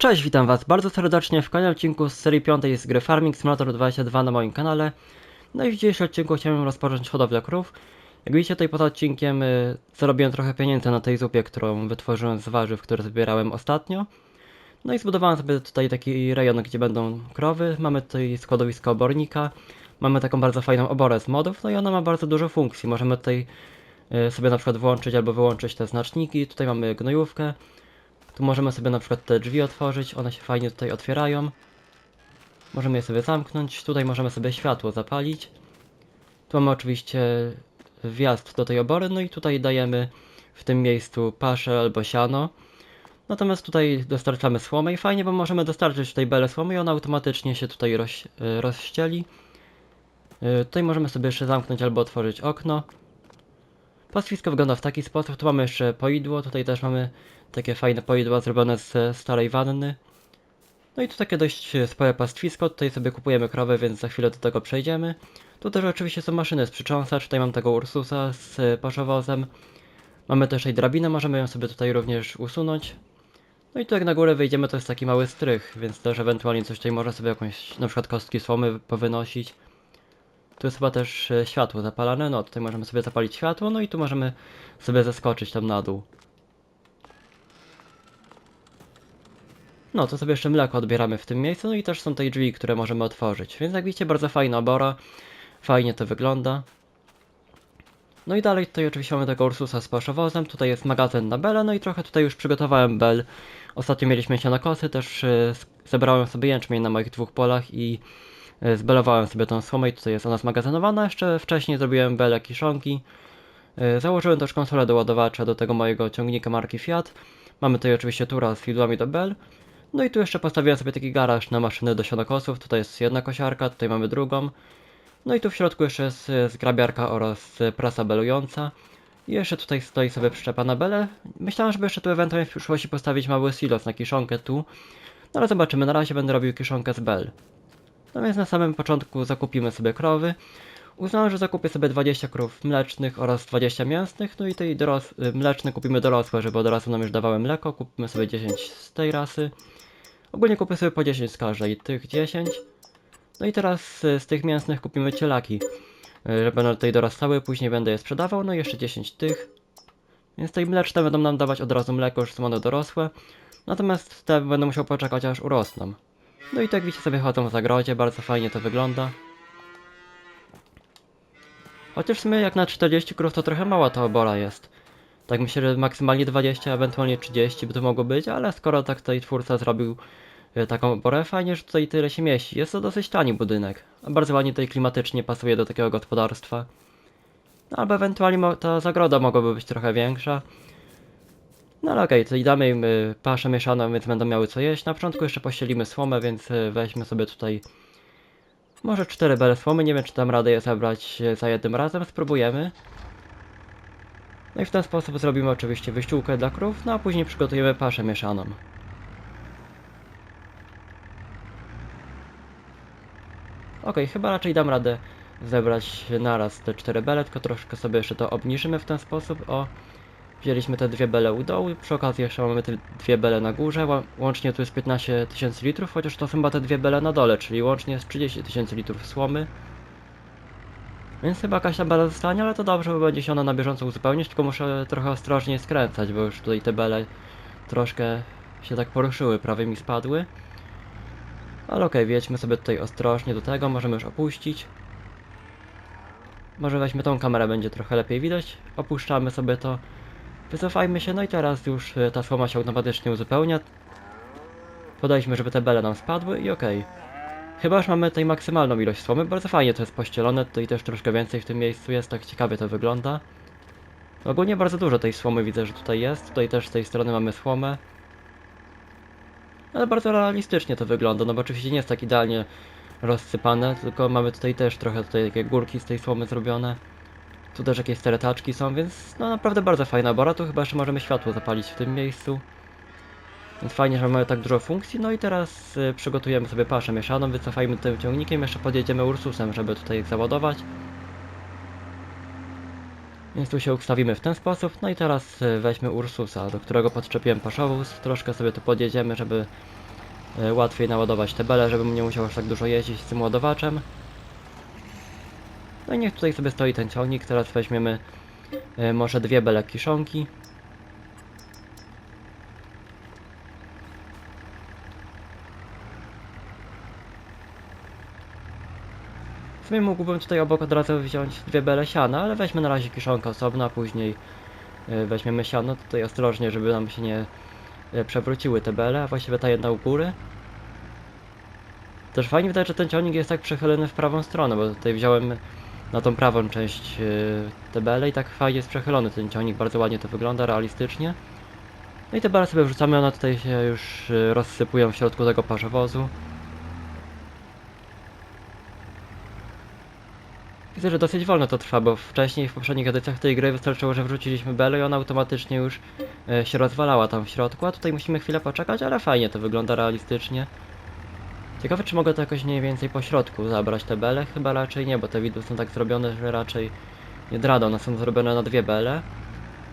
Cześć, witam was bardzo serdecznie w kolejnym odcinku z serii 5 z gry Farming Simulator 22 na moim kanale. No i w dzisiejszym odcinku chciałem rozpocząć hodowlę krów. Jak widzicie tutaj poza odcinkiem y, zarobiłem trochę pieniędzy na tej zupie, którą wytworzyłem z warzyw, które zbierałem ostatnio. No i zbudowałem sobie tutaj taki rejon, gdzie będą krowy. Mamy tutaj składowisko obornika. Mamy taką bardzo fajną oborę z modów, no i ona ma bardzo dużo funkcji. Możemy tutaj y, sobie na przykład włączyć albo wyłączyć te znaczniki. Tutaj mamy gnojówkę. Tu możemy sobie na przykład te drzwi otworzyć, one się fajnie tutaj otwierają. Możemy je sobie zamknąć, tutaj możemy sobie światło zapalić. Tu mamy oczywiście wjazd do tej obory, no i tutaj dajemy w tym miejscu paszę albo siano. Natomiast tutaj dostarczamy słomę i fajnie, bo możemy dostarczyć tutaj belę słomy i ona automatycznie się tutaj roz, rozścieli. Y, Tutaj możemy sobie jeszcze zamknąć albo otworzyć okno. Pastwisko wygląda w taki sposób. Tu mamy jeszcze poidło, tutaj też mamy takie fajne poidła zrobione z starej wanny. No i tu takie dość spore pastwisko, tutaj sobie kupujemy krowę, więc za chwilę do tego przejdziemy. Tu też oczywiście są maszyny z przycząsacz, tutaj mam tego Ursusa z paszowozem. Mamy też tej drabinę, możemy ją sobie tutaj również usunąć. No i tu jak na górę wejdziemy to jest taki mały strych, więc też ewentualnie coś tutaj można sobie jakąś, na przykład kostki słomy powynosić. Tu jest chyba też e, światło zapalane, no tutaj możemy sobie zapalić światło, no i tu możemy sobie zeskoczyć tam na dół. No to sobie jeszcze mleko odbieramy w tym miejscu, no i też są tutaj drzwi, które możemy otworzyć. Więc jak widzicie, bardzo fajna obora, fajnie to wygląda. No i dalej tutaj oczywiście mamy tego Ursusa z paszowozem, tutaj jest magazyn na bele, no i trochę tutaj już przygotowałem bel. Ostatnio mieliśmy się na kosy, też e, zebrałem sobie jęczmień na moich dwóch polach i zbelowałem sobie tą słomę i tutaj jest ona zmagazynowana. Jeszcze wcześniej zrobiłem bele kiszonki. E, Założyłem też konsolę do ładowacza do tego mojego ciągnika marki Fiat. Mamy tutaj oczywiście tura z sidłami do bel. No i tu jeszcze postawiłem sobie taki garaż na maszyny do sianokosów. Tutaj jest jedna kosiarka, tutaj mamy drugą. No i tu w środku jeszcze jest e, zgrabiarka oraz e, prasa belująca. I jeszcze tutaj stoi sobie przyczepa na belę. Myślałem, żeby jeszcze tu ewentualnie w przyszłości postawić mały silos na kiszonkę tu. No ale zobaczymy, na razie będę robił kiszonkę z bel. Więc na samym początku zakupimy sobie krowy. Uznałem, że zakupię sobie 20 krów mlecznych oraz 20 mięsnych, no i tej doros- y, mleczne kupimy dorosłe, żeby razu nam już dawały mleko. Kupimy sobie 10 z tej rasy. Ogólnie kupię sobie po 10 z każdej, tych 10. No i teraz y, z tych mięsnych kupimy cielaki, y, żeby one tutaj dorastały, później będę je sprzedawał, no i jeszcze 10 tych. Więc tej mleczne będą nam dawać od razu mleko, już są one dorosłe. Natomiast te będę musiał poczekać aż urosną. No i tak widzicie sobie chodzą w zagrodzie, bardzo fajnie to wygląda. Chociaż sumie jak na 40 krów to trochę mała ta obora jest. Tak myślę, że maksymalnie 20, ewentualnie 30 by to mogło być, ale skoro tak tutaj twórca zrobił e, taką oborę, fajnie, że tutaj tyle się mieści. Jest to dosyć tani budynek, a bardzo ładnie tutaj klimatycznie pasuje do takiego gospodarstwa. No albo ewentualnie ta zagroda mogłaby być trochę większa. No ale okej, tutaj damy im y, paszę mieszaną, więc będą miały co jeść. Na początku jeszcze pościelimy słomę, więc y, weźmy sobie tutaj może cztery bele słomy. Nie wiem, czy dam radę je zebrać y, za jednym razem. Spróbujemy. No i w ten sposób zrobimy oczywiście wyściółkę dla krów, no a później przygotujemy paszę mieszaną. Okej, chyba raczej dam radę zebrać naraz te cztery bele, tylko troszkę sobie jeszcze to obniżymy w ten sposób. O, wzięliśmy te dwie bele u dołu, przy okazji jeszcze mamy te dwie bele na górze, łącznie tu jest 15 tysięcy litrów, chociaż to chyba te dwie bele na dole, czyli łącznie jest 30 tysięcy litrów słomy. Więc chyba jakaś tam bela zostanie, ale to dobrze, bo będzie się ona na bieżąco uzupełnić, tylko muszę trochę ostrożnie skręcać, bo już tutaj te bele troszkę się tak poruszyły, prawie mi spadły. Ale okej, wjedźmy sobie tutaj ostrożnie do tego, możemy już opuścić. Może weźmy tą kamerę, będzie trochę lepiej widać. Opuszczamy sobie to. Wycofajmy się, no i teraz już e, ta słoma się automatycznie uzupełnia. Podaliśmy, żeby te bele nam spadły i okej. Chyba już mamy tutaj maksymalną ilość słomy, bardzo fajnie to jest pościelone, tutaj też troszkę więcej w tym miejscu jest, tak ciekawie to wygląda. Ogólnie bardzo dużo tej słomy widzę, że tutaj jest, tutaj też z tej strony mamy słomę. Ale bardzo realistycznie to wygląda, no bo oczywiście nie jest tak idealnie rozsypane, tylko mamy tutaj też trochę tutaj takie górki z tej słomy zrobione. Tu też jakieś steretaczki są, więc no naprawdę bardzo fajna bora, tu chyba jeszcze możemy światło zapalić w tym miejscu. Więc fajnie, że mamy tak dużo funkcji, no i teraz y, przygotujemy sobie paszę mieszaną, wycofajmy tym ciągnikiem, jeszcze podjedziemy Ursusem, żeby tutaj załadować. Więc tu się ustawimy w ten sposób, no i teraz y, weźmy Ursusa, do którego podczepiłem paszowóz, troszkę sobie tu podjedziemy, żeby e, łatwiej naładować te bele, żebym nie musiał aż tak dużo jeździć z tym ładowaczem. No i niech tutaj sobie stoi ten ciągnik, teraz weźmiemy e, może dwie bele kiszonki. W sumie mógłbym tutaj obok od razu wziąć dwie bele siana, ale weźmy na razie kiszonkę osobno, a później e, weźmiemy siano. Tutaj ostrożnie, żeby nam się nie e, przewróciły te bele, a właściwie ta jedna u góry. Też fajnie widać, że ten ciągnik jest tak przechylony w prawą stronę, bo tutaj wziąłem na tą prawą część te bele i tak fajnie jest przechylony ten ciągnik, bardzo ładnie to wygląda, realistycznie. No i te bele sobie wrzucamy, one tutaj się już e, rozsypują w środku tego parzowozu. Widzę, że dosyć wolno to trwa, bo wcześniej w poprzednich edycjach tej gry wystarczyło, że wrzuciliśmy belę i ona automatycznie już e, się rozwalała tam w środku, a tutaj musimy chwilę poczekać, ale fajnie to wygląda realistycznie. Ciekawe, czy mogę to jakoś mniej więcej po środku zabrać te bele? Chyba raczej nie, bo te widły są tak zrobione, że raczej nie dradą, one są zrobione na dwie bele.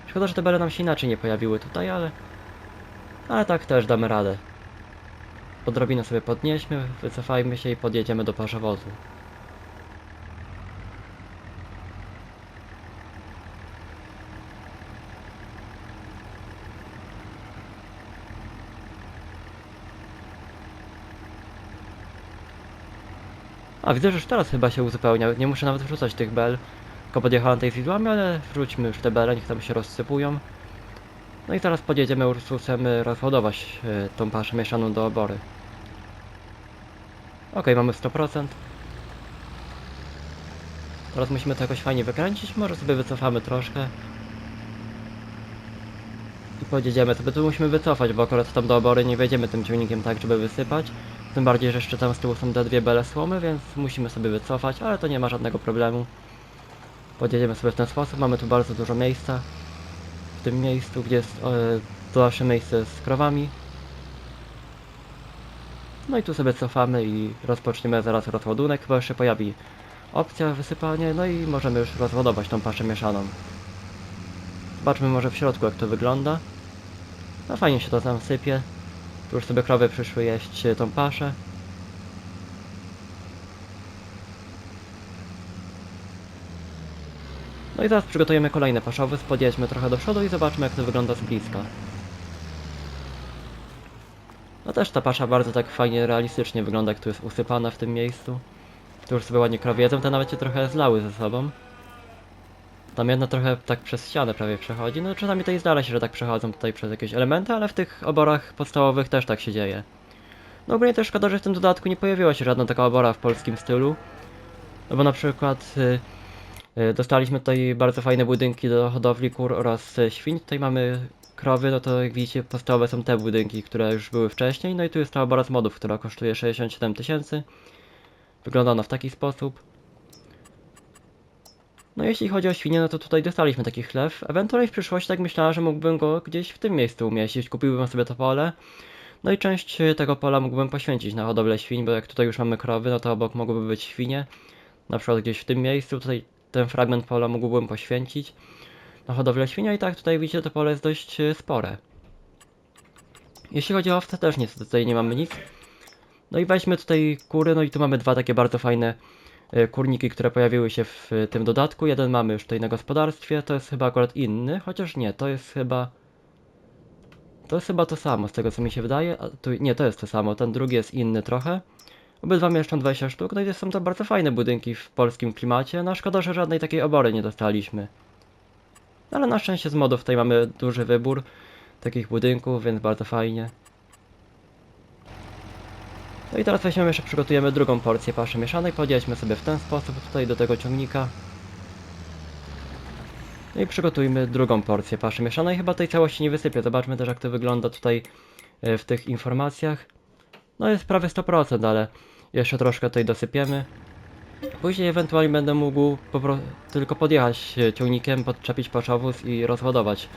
Szkoda, że te bele nam się inaczej nie pojawiły tutaj, ale... Ale tak też damy radę. Odrobinę sobie podnieśmy, wycofajmy się i podjedziemy do parzowozu. A widzę, że już teraz chyba się uzupełnia. Nie muszę nawet wrzucać tych bel. Tylko podjechałem tej z widłami, ale wrzućmy już te bele, niech tam się rozsypują. No i teraz podjedziemy Ursusem rozładować y, tą paszę mieszaną do obory. Ok, mamy 100%. Teraz musimy to jakoś fajnie wykręcić, może sobie wycofamy troszkę. I podjedziemy sobie, tu musimy wycofać, bo akurat tam do obory nie wejdziemy tym ciągnikiem tak, żeby wysypać. Tym bardziej, że jeszcze tam z tyłu są te dwie bele słomy, więc musimy sobie wycofać, ale to nie ma żadnego problemu. Podjedziemy sobie w ten sposób, mamy tu bardzo dużo miejsca. W tym miejscu, gdzie jest e, to nasze miejsce z krowami. No i tu sobie cofamy i rozpoczniemy zaraz rozładunek, bo jeszcze pojawi opcja wysypania, no i możemy już rozładować tą paszę mieszaną. Zobaczmy może w środku jak to wygląda. No fajnie się to tam sypie. Tu już sobie krowy przyszły jeść e, tą paszę. No i teraz przygotujemy kolejny paszowy, podjedźmy trochę do przodu i zobaczmy jak to wygląda z bliska. No też ta pasza bardzo tak fajnie, realistycznie wygląda, jak tu jest usypana w tym miejscu. Tu już sobie ładnie krowy jedzą, te nawet się trochę zlały ze sobą. Tam jedna trochę tak przez ścianę prawie przechodzi, no czasami to i zdarza się, że tak przechodzą tutaj przez jakieś elementy, ale w tych oborach podstawowych też tak się dzieje. No ogólnie też szkoda, że w tym dodatku nie pojawiła się żadna taka obora w polskim stylu. No bo na przykład y, y, dostaliśmy tutaj bardzo fajne budynki do hodowli kur oraz y, świń. Tutaj mamy krowy, no to jak widzicie podstawowe są te budynki, które już były wcześniej. No i tu jest ta obora z modów, która kosztuje 67 tysięcy. Wygląda ona w taki sposób. No jeśli chodzi o świnie, no to tutaj dostaliśmy taki chlew. Ewentualnie w przyszłości tak myślałem, że mógłbym go gdzieś w tym miejscu umieścić. Kupiłbym sobie to pole. No i część e, tego pola mógłbym poświęcić na hodowlę świń, bo jak tutaj już mamy krowy, no to obok mogłyby być świnie. Na przykład gdzieś w tym miejscu, tutaj ten fragment pola mógłbym poświęcić na hodowlę świnia i tak tutaj widzicie to pole jest dość e, spore. Jeśli chodzi o owce też nic, tutaj nie mamy nic. No i weźmy tutaj kury, no i tu mamy dwa takie bardzo fajne kurniki, które pojawiły się w e, tym dodatku. Jeden mamy już tutaj na gospodarstwie, to jest chyba akurat inny, chociaż nie, to jest chyba... To jest chyba to samo, z tego co mi się wydaje. Tu, nie, to jest to samo, ten drugi jest inny trochę. Obydwa mieszczą 20 sztuk, no i są to bardzo fajne budynki w polskim klimacie, no szkoda, że żadnej takiej obory nie dostaliśmy. No ale na szczęście z modów tutaj mamy duży wybór takich budynków, więc bardzo fajnie. No i teraz weźmiemy jeszcze przygotujemy drugą porcję paszy mieszanej, podjedźmy sobie w ten sposób tutaj do tego ciągnika. No i przygotujmy drugą porcję paszy mieszanej, chyba tej całości nie wysypię, zobaczmy też jak to wygląda tutaj e, w tych informacjach. No jest prawie 100%, ale jeszcze troszkę tutaj dosypiemy. Później ewentualnie będę mógł tylko podjechać e, ciągnikiem, podczepić paczowóz i rozładować.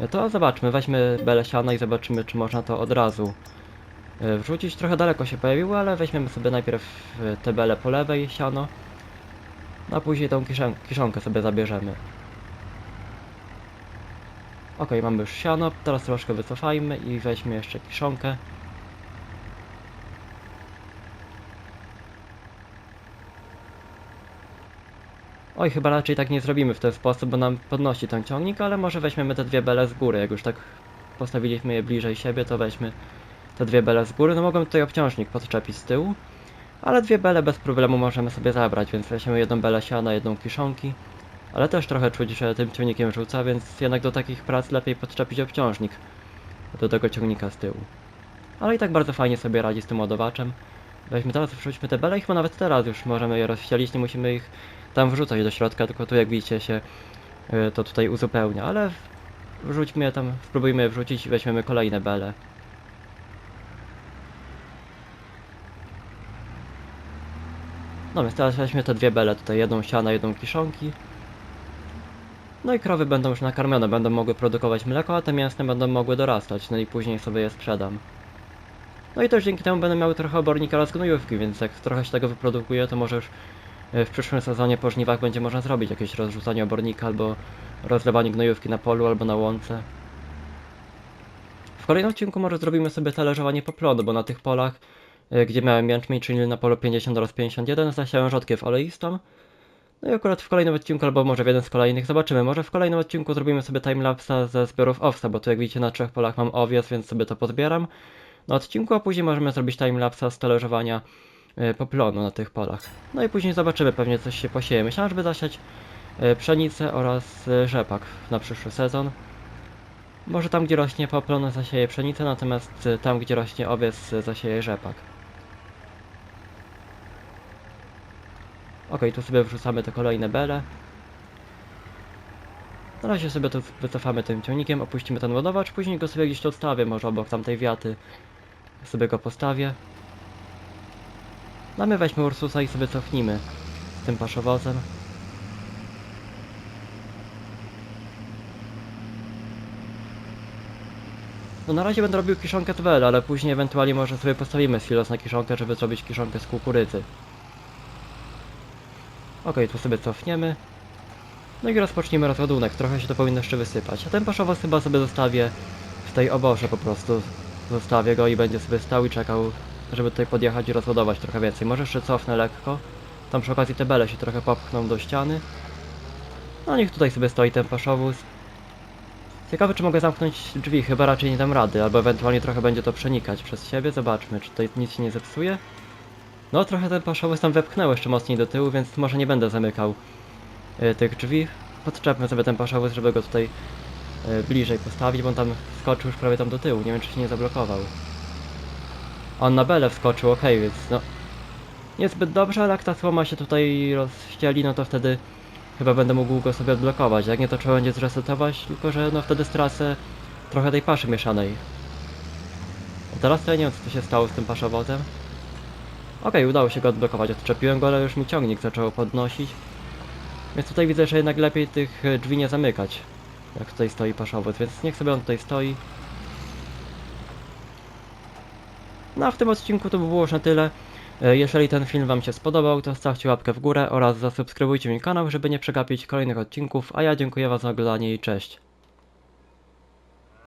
E, To zobaczmy, weźmy belę siana i zobaczymy czy można to od razu E, wrzucić. Trochę daleko się pojawiły, ale weźmiemy sobie najpierw te bele po lewej siano, a później tą kiszon kiszonkę sobie zabierzemy. Ok, mamy już siano, teraz troszkę wycofajmy i weźmy jeszcze kiszonkę. Oj, chyba raczej tak nie zrobimy w ten sposób, bo nam podnosi ten ciągnik, ale może weźmiemy te dwie bele z góry. Jak już tak postawiliśmy je bliżej siebie, to weźmy te dwie bele z góry. No mogłem tutaj obciążnik podczepić z tyłu, ale dwie bele bez problemu możemy sobie zabrać, więc weźmiemy jedną belę siana, jedną kiszonki. Ale też trochę czuć, że tym ciągnikiem rzuca, więc jednak do takich prac lepiej podczepić obciążnik do tego ciągnika z tyłu. Ale i tak bardzo fajnie sobie radzi z tym ładowaczem. Weźmy teraz, wrzućmy te bele i chyba nawet teraz już możemy je rozścielić, nie musimy ich tam wrzucać do środka, tylko tu jak widzicie się y, to tutaj uzupełnia, ale wrzućmy je tam, spróbujmy je wrzucić i weźmiemy kolejne bele. No więc teraz weźmy te dwie bele, tutaj jedną siana, jedną kiszonki. No i krowy będą już nakarmione, będą mogły produkować mleko, a te mięsne będą mogły dorastać, no i później sobie je sprzedam. No i też dzięki temu będę miały trochę obornika oraz gnojówki, więc jak trochę się tego wyprodukuje, to może już e, w przyszłym sezonie po żniwach będzie można zrobić jakieś rozrzucanie obornika albo rozlewanie gnojówki na polu albo na łące. W kolejnym odcinku może zrobimy sobie talerzowanie poplonu, bo na tych polach, gdzie miałem jęczmień, czyli na polu 50 oraz 51, zasiałem rzodkiew oleistą. No i akurat w kolejnym odcinku, albo może w jeden z kolejnych, zobaczymy. Może w kolejnym odcinku zrobimy sobie timelapsa ze zbiorów owsa, bo tu jak widzicie na trzech polach mam owiec, więc sobie to pozbieram na odcinku, a później możemy zrobić timelapsa z talerzowania y, poplonu na tych polach. No i później zobaczymy, pewnie coś się posieje. Myślałem, żeby zasiać y, pszenicę oraz rzepak na przyszły sezon. Może tam, gdzie rośnie poplon, zasieje pszenicę, natomiast tam, gdzie rośnie owiec, zasieje rzepak. Ok, tu sobie wrzucamy te kolejne bele. Na razie sobie to wycofamy tym ciągnikiem, opuścimy ten ładowacz, później go sobie gdzieś tu odstawię, może obok tamtej wiaty sobie go postawię. No my weźmy Ursusa i sobie cofnijmy z tym paszowozem. No na razie będę robił kiszonkę twel, ale później ewentualnie może sobie postawimy silos na kiszonkę, żeby zrobić kiszonkę z kukurydzy. Okej, tu sobie cofniemy. No i rozpoczniemy rozładunek, trochę się to powinno jeszcze wysypać. A ten paszowoz chyba sobie zostawię w tej oborze po prostu. Zostawię go i będzie sobie stał i czekał, żeby tutaj podjechać i rozładować trochę więcej. Może jeszcze cofnę lekko. Tam przy okazji te bele się trochę popchną do ściany. No niech tutaj sobie stoi ten paszowóz. Ciekawe czy mogę zamknąć drzwi, chyba raczej nie dam rady, albo ewentualnie trochę będzie to przenikać przez siebie. Zobaczmy, czy tutaj nic się nie zepsuje. No trochę ten paszowóz tam wepchnęło jeszcze mocniej do tyłu, więc może nie będę zamykał y, tych drzwi. Podczepmy sobie ten paszowóz, żeby go tutaj y, bliżej postawić, bo on tam wskoczył już prawie tam do tyłu. Nie wiem, czy się nie zablokował. On na belę wskoczył, ok, więc no... Niezbyt dobrze, ale jak ta słoma się tutaj rozścieli, no to wtedy chyba będę mógł go sobie odblokować. Jak nie, to trzeba będzie zresetować, tylko że no wtedy stracę trochę tej paszy mieszanej. A teraz to ja nie wiem, co się stało z tym paszowozem. Okej, udało się go odblokować, odczepiłem go, ale już mi ciągnik zaczął podnosić. Więc tutaj widzę, że jednak lepiej tych e, drzwi nie zamykać. Jak tutaj stoi paszowiec, więc niech sobie on tutaj stoi. No a w tym odcinku to by było już na tyle. E, Jeżeli ten film Wam się spodobał, to stawcie łapkę w górę oraz zasubskrybujcie mój kanał, żeby nie przegapić kolejnych odcinków, a ja dziękuję Wam za oglądanie i cześć.